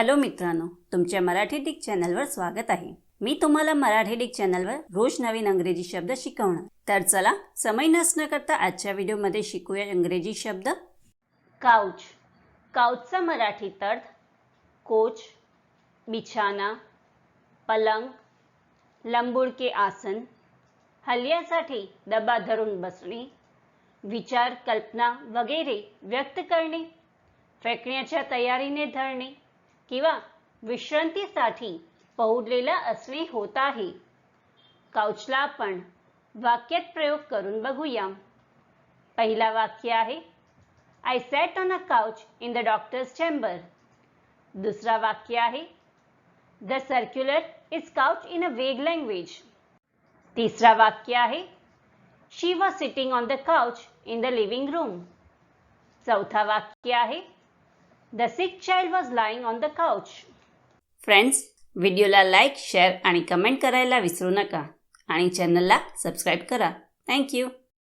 Hello मित्रांनो तुमच्या Marathi Dick चॅनलवर स्वागत आहे. मी तुम्हाला मराठी डिक चॅनलवर रोज नवीन अंग्रेजी शब्द शिकवणार. तर चला समय नसणं करता आजच्या व्हिडिओमध्ये शिकूया इंग्रजी शब्द. काउच. काउचचा मराठीत अर्थ कोच बिछाना पलंग लंबुडके आसन हल्ल्यासाठी डबा धरून बसणे विचार कल्पना वगैरे व्यक्त करणे फेकण्याच्या तयारीने धरणे किंवा विश्रांतीसाठी पहुडलेला असणे होत आहे. काउचला आपण वाक्यात प्रयोग करून बघूया पहिला वाक्य आहे I sat on a couch in the doctor's chamber दुसरा वाक्य आहे the circular is couch in a vague language तिसरा वाक्य आहे she was sitting on the couch in the living room चौथा वाक्य आहे the sick child was lying on the couch friends व्हिडिओला लाईक शेअर आणि कमेंट करायला विसरू नका. आणि चॅनलला सबस्क्राईब करा. थँक्यू